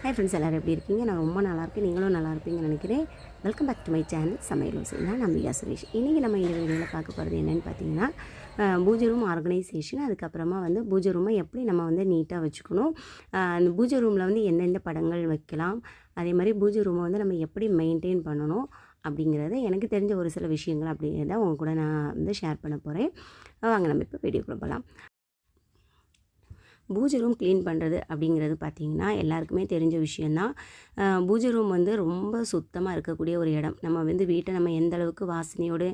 Hi friends எல்லோரும் எப்படி இருக்கீங்க? நான் ரொம்ப நல்லா இருக்கேன். நீங்களும் நல்லா இருப்பீங்கன்னு நினைக்கிறேன். Welcome back to my channel Samayal Osai நான் நம்பியா சுரேஷ். இன்றைக்கி நம்ம இந்த வீடியோவில் பார்க்க போகிறது என்னென்னு பார்த்தீங்கன்னா பூஜை ரூம் ஆர்கனைசேஷன் அதுக்கப்புறமா வந்து பூஜை ரூமை எப்படி நம்ம வந்து நீட்டாக வச்சுக்கணும்? அந்த பூஜை ரூமில் வந்து எந்தெந்த படங்கள் வைக்கலாம்? அதே மாதிரி பூஜை ரூமை வந்து நம்ம எப்படி மெயின்டைன் பண்ணணும்? அப்படிங்கிறத எனக்கு தெரிஞ்ச ஒரு சில விஷயங்கள் அப்படிங்கிறத உங்க கூட நான் வந்து ஷேர் பண்ண போகிறேன் வாங்க நம்ம இப்போ வீடியோக்குள்ள போகலாம் பூஜை ரூம் க்ளீன் பண்ணுறது அப்படிங்கிறது பார்த்திங்கன்னா எல்லாருக்குமே தெரிஞ்ச விஷயந்தான். பூஜை ரூம் வந்து ரொம்ப சுத்தமாக இருக்கக்கூடிய ஒரு இடம். நம்ம வந்து வீட்டை நம்ம எந்த அளவுக்கு வாசனையோடு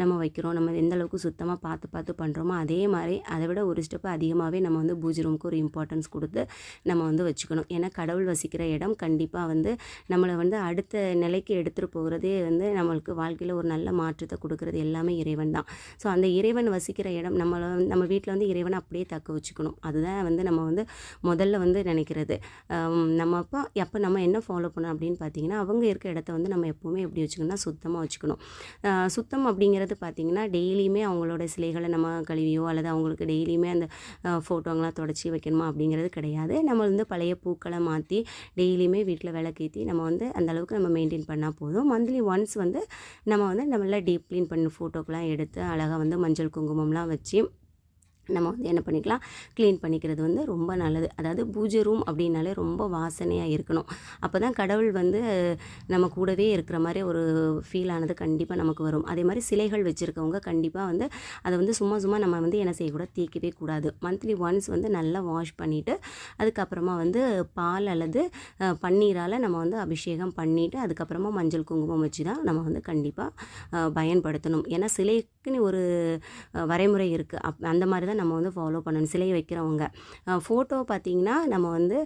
நம்ம வைக்கிறோம் நம்ம எந்த அளவுக்கு சுத்தமாக பார்த்து பார்த்து பண்ணுறோமோ அதே மாதிரி அதை விட ஒரு ஸ்டெப் அதிகமாகவே நம்ம வந்து பூஜை ரூமுக்கு ஒரு இம்பார்ட்டன்ஸ் கொடுத்து நம்ம வந்து வச்சுக்கணும். ஏன்னா கடவுள் வசிக்கிற இடம் கண்டிப்பாக வந்து நம்மளை வந்து அடுத்த நிலைக்கு எடுத்துகிட்டு போகிறதே வந்து நம்மளுக்கு வாழ்க்கையில் ஒரு நல்ல மாற்றத்தை கொடுக்குறது எல்லாமே இறைவன் தான் ஸோ அந்த இறைவன் வசிக்கிற இடம் நம்மளை நம்ம வீட்டில் வந்து இறைவனை அப்படியே தக்க வச்சுக்கணும். அதுதான் வந்து வந்து நம்ம வந்து முதல்ல வந்து நினைக்கிறது. நம்ம அப்போ அப்போ நம்ம என்ன ஃபாலோ பண்ணணும் அப்படின்னு பார்த்தீங்கன்னா அவங்க இருக்க இடத்த வந்து நம்ம எப்போவுமே எப்படி வச்சுக்கணும்னா சுத்தமாக வச்சுக்கணும். சுத்தம் அப்படிங்கிறது பார்த்திங்கன்னா டெய்லியுமே அவங்களோட சிலைகளை நம்ம கழுவியோ அல்லது அவங்களுக்கு டெய்லியுமே அந்த ஃபோட்டோங்களாம் தொடச்சி வைக்கணுமா அப்படிங்கிறது கிடையாது. நம்ம வந்து பழைய பூக்களை மாற்றி டெய்லியுமே வீட்டில் விளக்கேற்றி நம்ம வந்து அந்த அளவுக்கு நம்ம மெயின்டைன் பண்ணால் போதும். மந்த்லி ஒன்ஸ் வந்து நம்ம வந்து நம்மள டீப் க்ளீன் பண்ண ஃபோட்டோக்கெலாம் எடுத்து அழகாக வந்து மஞ்சள் குங்குமம்லாம் வச்சு நம்ம வந்து என்ன பண்ணிக்கலாம்? க்ளீன் பண்ணிக்கிறது வந்து ரொம்ப நல்லது. அதாவது பூஜை ரூம் அப்படின்னாலே ரொம்ப வாசனையாக இருக்கணும். அப்போ தான் கடவுள் வந்து நம்ம கூடவே இருக்கிற மாதிரி ஒரு ஃபீல் ஆனது கண்டிப்பாக நமக்கு வரும். அதே மாதிரி சிலைகள் வச்சுருக்கவங்க கண்டிப்பாக வந்து அதை வந்து சும்மா சும்மா நம்ம வந்து என்ன செய்யக்கூடாது தீக்கவே கூடாது. மந்த்லி ஒன்ஸ் வந்து நல்லா வாஷ் பண்ணிவிட்டு அதுக்கப்புறமா வந்து பால் அல்லது பன்னீரால் நம்ம வந்து அபிஷேகம் பண்ணிவிட்டு அதுக்கப்புறமா மஞ்சள் குங்குமம் வச்சு தான் நம்ம வந்து கண்டிப்பாக பயன்படுத்தணும். ஏன்னா சிலைக்குன்னு ஒரு வரைமுறை இருக்குது அப் அந்த மாதிரி தான் நம்ம வந்து ஃபாலோ பண்ணணும் சிலை வைக்கிறவங்க. ஃபோட்டோ பார்த்திங்கன்னா நம்ம வந்து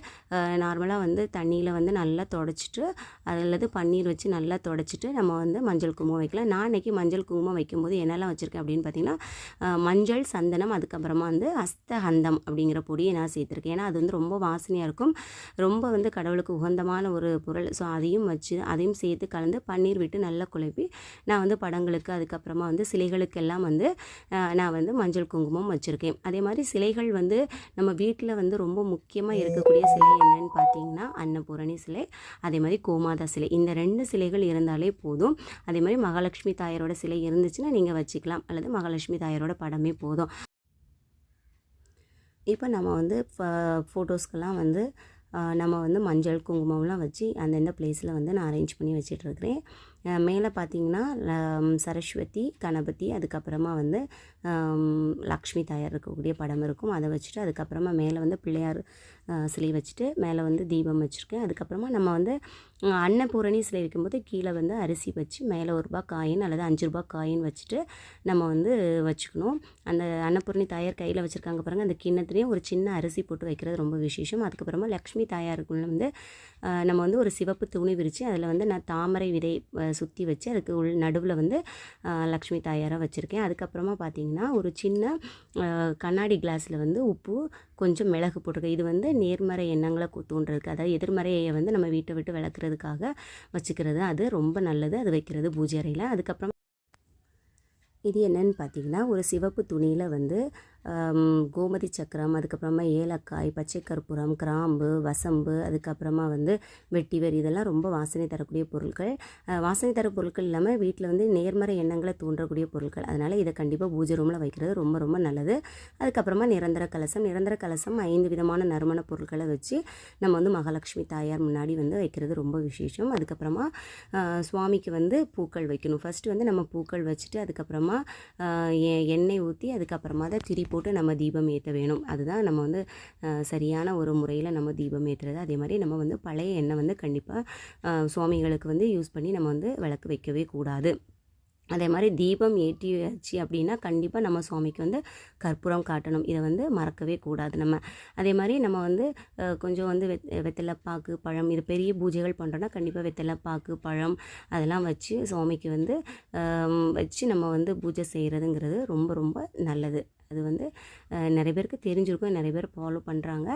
நார்மலாக வந்து தண்ணியில் வந்து நல்லா தொடச்சிட்டு அல்லது பன்னீர் வச்சு நல்லா தொடச்சிட்டு நம்ம வந்து மஞ்சள் குங்குமம் வைக்கலாம். நான் அன்றைக்கி மஞ்சள் குங்குமம் வைக்கும்போது என்னெல்லாம் வச்சுருக்கேன் அப்படின்னு பார்த்தீங்கன்னா மஞ்சள் சந்தனம் அதுக்கப்புறமா வந்து அஸ்தஹந்தம் அப்படிங்கிற பொடியை நான் சேர்த்துருக்கேன். ஏன்னா அது வந்து ரொம்ப வாசனையாக இருக்கும். ரொம்ப வந்து கடவுளுக்கு உகந்தமான ஒரு பொருள். ஸோ அதையும் வச்சு அதையும் சேர்த்து கலந்து பன்னீர் விட்டு நல்லா குழப்பி நான் வந்து படங்களுக்கு அதுக்கப்புறமா வந்து சிலைகளுக்கெல்லாம் வந்து நான் வந்து மஞ்சள் குங்குமம் வச்சுருக்கேன். அதே மாதிரி சிலைகள் வந்து நம்ம வீட்டில் வந்து ரொம்ப முக்கியமாக இருக்கக்கூடிய சிலை என்னன்னு பார்த்தீங்கன்னா அன்னபூரணி சிலை அதே மாதிரி கோமாதா சிலை. இந்த ரெண்டு சிலைகள் இருந்தாலே போதும். அதே மாதிரி மகாலட்சுமி தாயாரோட சிலை இருந்துச்சுன்னா நீங்கள் வச்சுக்கலாம். அல்லது மகாலட்சுமி தாயாரோட படமே போதும். இப்போ நம்ம வந்து ஃபோட்டோஸ்க்கெல்லாம் வந்து நம்ம வந்து மஞ்சள் குங்குமம்லாம் வச்சு அந்தந்த பிளேஸில் வந்து நான் அரேஞ்ச் பண்ணி வச்சிட்ருக்கிறேன் மேலே பார்த்தீங்கன்னா ல- சரஸ்வதி கணபதி அதுக்கப்புறமா வந்து லக்ஷ்மி தாயார் இருக்கக்கூடிய படம் இருக்கும். அதை வச்சுட்டு அதுக்கப்புறமா மேலே வந்து பிள்ளையார் சிலை வச்சுட்டு மேலே வந்து தீபம் வச்சுருக்கேன். அதுக்கப்புறமா நம்ம வந்து அன்னபூரணி சிலை வைக்கும்போது கீழே வந்து அரிசி வச்சு மேலே ஒரு ரூபா காயின் அல்லது அஞ்சு ரூபா காயின் வச்சுட்டு நம்ம வந்து வச்சுக்கணும். அந்த அன்னபூரணி தாயார் கையில் வச்சுருக்காங்க பாருங்கள் அந்த கிண்ணத்துலேயும் ஒரு சின்ன அரிசி போட்டு வைக்கிறது ரொம்ப விசேஷம். அதுக்கப்புறமா லக்ஷ்மி தாயாருக்குள்ள வந்து நம்ம வந்து ஒரு சிவப்பு துணி விரித்து அதில் வந்து நான் தாமரை விதை சுற்றி வச்சு அதுக்கு உள் நடுவில் வந்து லக்ஷ்மி தாயாராக வச்சுருக்கேன். அதுக்கப்புறமா பார்த்தீங்கன்னா ஒரு சின்ன கண்ணாடி கிளாஸில் வந்து உப்பு கொஞ்சம் மிளகு போட்டிருக்கேன் இது வந்து நேர்மறை எண்ணங்களை தூண்டுறதுக்கு அதாவது எதிர்மறையை வந்து நம்ம வீட்டை விட்டு விளக்குறதுக்காக வச்சுக்கிறது. அது ரொம்ப நல்லது. அது வைக்கிறது பூஜை அறையில். அதுக்கப்புறம் இது என்னன்னு பார்த்தீங்கன்னா ஒரு சிவப்பு துணியில் வந்து கோமதி சக்கரம் அதுக்கப்புறமா ஏலக்காய் பச்சை கற்பூரம் கிராம்பு வசம்பு அதுக்கப்புறமா வந்து வெட்டிவர் இதெல்லாம் ரொம்ப வாசனை தரக்கூடிய பொருட்கள். வாசனை தர பொருட்கள் இல்லாமல் வீட்டில் வந்து நேர்மறை எண்ணங்களை தூண்டக்கூடிய பொருட்கள். அதனால் இதை கண்டிப்பாக பூஜை ரூமில் வைக்கிறது ரொம்ப ரொம்ப நல்லது. அதுக்கப்புறமா நிரந்தர கலசம். நிரந்தர கலசம் ஐந்து விதமான நறுமண பொருட்களை வச்சு நம்ம வந்து மகாலட்சுமி தாயார் முன்னாடி வந்து வைக்கிறது ரொம்ப விசேஷம். அதுக்கப்புறமா சுவாமிக்கு வந்து பூக்கள் வைக்கணும். ஃபஸ்ட்டு வந்து நம்ம பூக்கள் வச்சுட்டு அதுக்கப்புறமா எ- எண்ணெய் ஊற்றி அதுக்கப்புறமா தான் திரி போட்டு நம்ம தீபம் ஏற்ற வேணும். அதுதான் நம்ம வந்து சரியான ஒரு முறையில் நம்ம தீபம் ஏற்றுறது அதே மாதிரி நம்ம வந்து பழைய எண்ணெய் வந்து கண்டிப்பாக சுவாமிகளுக்கு வந்து யூஸ் பண்ணி நம்ம வந்து விளக்கு வைக்கவே கூடாது. அதே மாதிரி தீபம் ஏற்றியாச்சு அப்படின்னா கண்டிப்பாக நம்ம சுவாமிக்கு வந்து கற்பூரம் காட்டணும். இதை வந்து மறக்கவே கூடாது நம்ம. அதே மாதிரி நம்ம வந்து கொஞ்சம் வந்து வெத் வெத்தலைப்பாக்கு பழம் இது பெரிய பூஜைகள் பண்ணுறோன்னா கண்டிப்பாக வெத்தலைப்பாக்கு பழம் அதெல்லாம் வச்சு சுவாமிக்கு வந்து வச்சு நம்ம வந்து பூஜை செய்கிறதுங்கிறது ரொம்ப ரொம்ப நல்லது. அது வந்து நிறைய பேருக்கு தெரிஞ்சிருக்கும் நிறைய பேர் ஃபாலோ பண்ணுறாங்க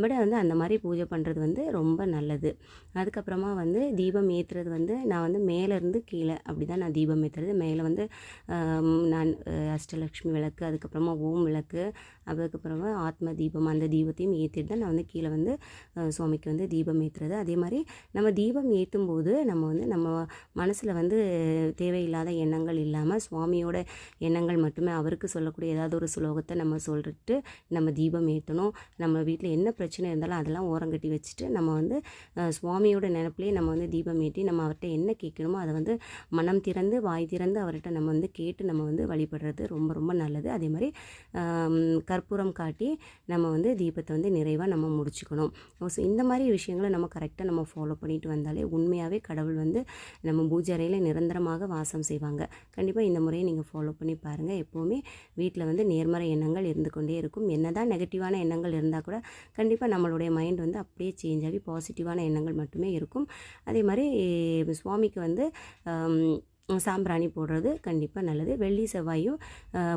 பட் வந்து அந்த மாதிரி பூஜை பண்ணுறது வந்து ரொம்ப நல்லது. அதுக்கப்புறமா வந்து தீபம் ஏற்றுறது வந்து நான் வந்து மேலேருந்து கீழே அப்படி தான் நான் தீபம் ஏற்றுறது மேலே வந்து நான் அஷ்டலக்ஷ்மி விளக்கு அதுக்கப்புறமா ஓம் விளக்கு அதுக்கப்புறமா ஆத்ம தீபம் அந்த தீபத்தையும் ஏற்றிட்டு தான் நான் வந்து கீழே வந்து சுவாமிக்கு வந்து தீபம் ஏற்றுறது அதே மாதிரி நம்ம தீபம் ஏற்றும் போது நம்ம வந்து நம்ம மனசில் வந்து தேவையில்லாத எண்ணங்கள் இல்லாமல் சுவாமியோட எண்ணங்கள் மட்டுமே அவருக்கு சொல்லக்கூடிய ஏதாவது ஒரு சுலோகத்தை நம்ம சொல்லிட்டு நம்ம தீபம் ஏற்றணும் நம்ம வீட்டில் என்ன பிரச்சனை இருந்தாலும் அதெல்லாம் ஓரங்கட்டி வச்சுட்டு நம்ம வந்து சுவாமியோட நினப்பிலே நம்ம வந்து தீபம் ஏற்றி நம்ம அவர்கிட்ட என்ன கேட்கணுமோ அதை வந்து மனம் திறந்து வாய் திறந்து அவர்கிட்ட நம்ம வந்து கேட்டு நம்ம வந்து வழிபடுறது ரொம்ப ரொம்ப நல்லது. அதே மாதிரி க கற்பூரம் காட்டி நம்ம வந்து தீபத்தை வந்து நிறைவாக நம்ம முடிச்சுக்கணும். ஸோ இந்த மாதிரி விஷயங்களை நம்ம கரெக்டாக நம்ம ஃபாலோ பண்ணிட்டு வந்தாலே உண்மையாகவே கடவுள் வந்து நம்ம பூஜை அறையில் நிரந்தரமாக வாசம் செய்வாங்க. கண்டிப்பாக இந்த முறையை நீங்கள் ஃபாலோ பண்ணி பாருங்கள் எப்போவுமே வீட்டில் வந்து நேர்மறை எண்ணங்கள் இருந்து கொண்டே இருக்கும். என்னதான் நெகட்டிவான எண்ணங்கள் இருந்தால் கூட கண்டிப்பாக நம்மளுடைய மைண்ட் வந்து அப்படியே சேஞ்ச் ஆகி பாசிட்டிவான எண்ணங்கள் மட்டுமே இருக்கும். அதே மாதிரி சுவாமிக்கு வந்து சாம்பிராணி போடுறது கண்டிப்பாக நல்லது. வெள்ளி செவ்வாயும்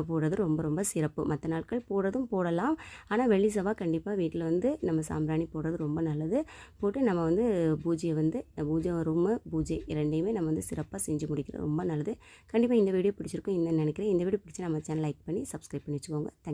போடுறது ரொம்ப ரொம்ப சிறப்பு. மற்ற நாட்கள் போடுறதும் போடலாம். ஆனால் வெள்ளி செவ்வாய் கண்டிப்பாக வீட்டில் வந்து நம்ம சாம்பிராணி போடுறது ரொம்ப நல்லது. போட்டு நம்ம வந்து பூஜையை வந்து பூஜை ரூமு பூஜை இரண்டையுமே நம்ம வந்து சிறப்பாக செஞ்சு முடிக்கிறது ரொம்ப நல்லது. கண்டிப்பாக இந்த வீடியோ பிடிச்சிருக்கும் இந்த நினைக்கிறேன். இந்த வீடியோ பிடிச்சி நம்ம சேனல் லைக் பண்ணி சப்ஸ்கிரைப் பண்ணி வச்சுக்கோங்க. தேங்க்ஸ்